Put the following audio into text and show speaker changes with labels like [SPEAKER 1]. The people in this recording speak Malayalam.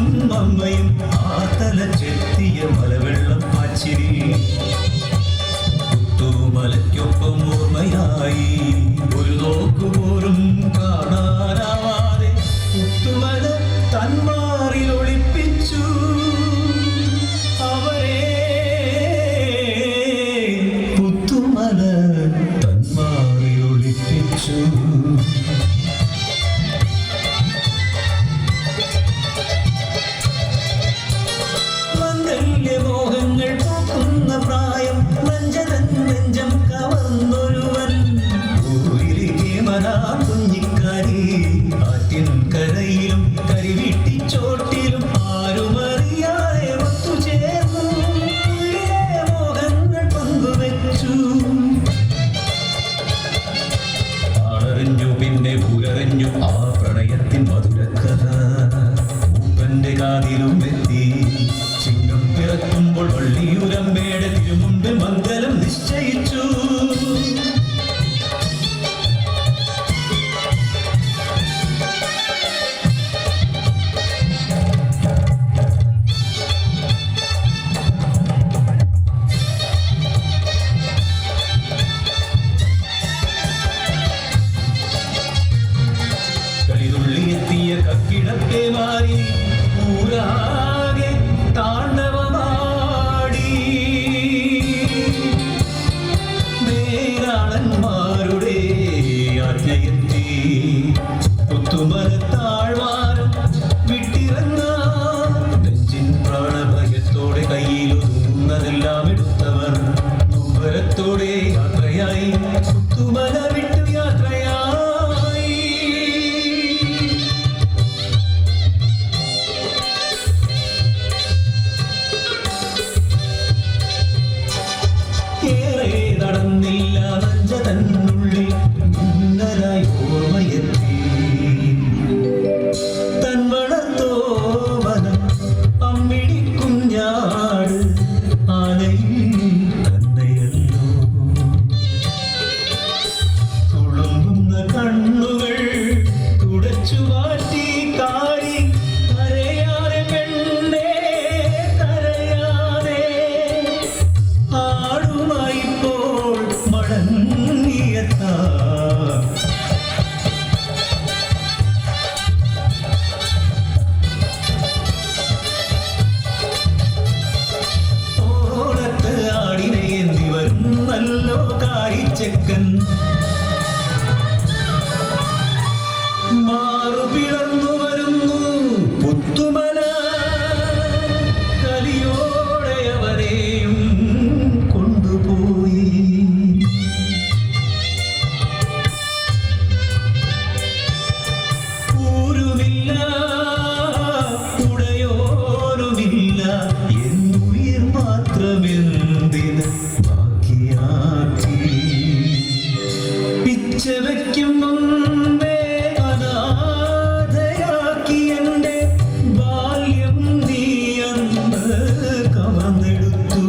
[SPEAKER 1] അച്ഛനും അമ്മയും ആത്തല ചെത്തിയ മലവെള്ളം പാച്ചിരി. തൂമലയ്ക്കൊപ്പം ഓർമ്മയായി. ഒരു നോക്കുപോലും കാണാനാവാതെ പുത്തുമല തന്മാറിൽ ഒളിപ്പിച്ചു. അവരെ പുത്തുമല തന്മാറിൽ ഒളിപ്പിച്ചു. നിന്നെ പുലരഞ്ഞു ആ പ്രണയത്തിൻ മധുരക്കഥ. മൂപ്പന്റെ കാതിലും എത്തി. ചിങ്ങം പിറക്കുമ്പോൾ വള്ളിയൂരം മേട തിരുമുണ്ട് മംഗലം നിശ്ചയിച്ചു. ഏറെ നടന്നില്ല നഞ്ചതന്നുള്ളിൽ ഓർമ്മ ഒളിച്ചു വെക്കും മുമ്പേ അനാഥയാക്കി എന്റെ ബാല്യം നീ കവർന്നെടുത്തു.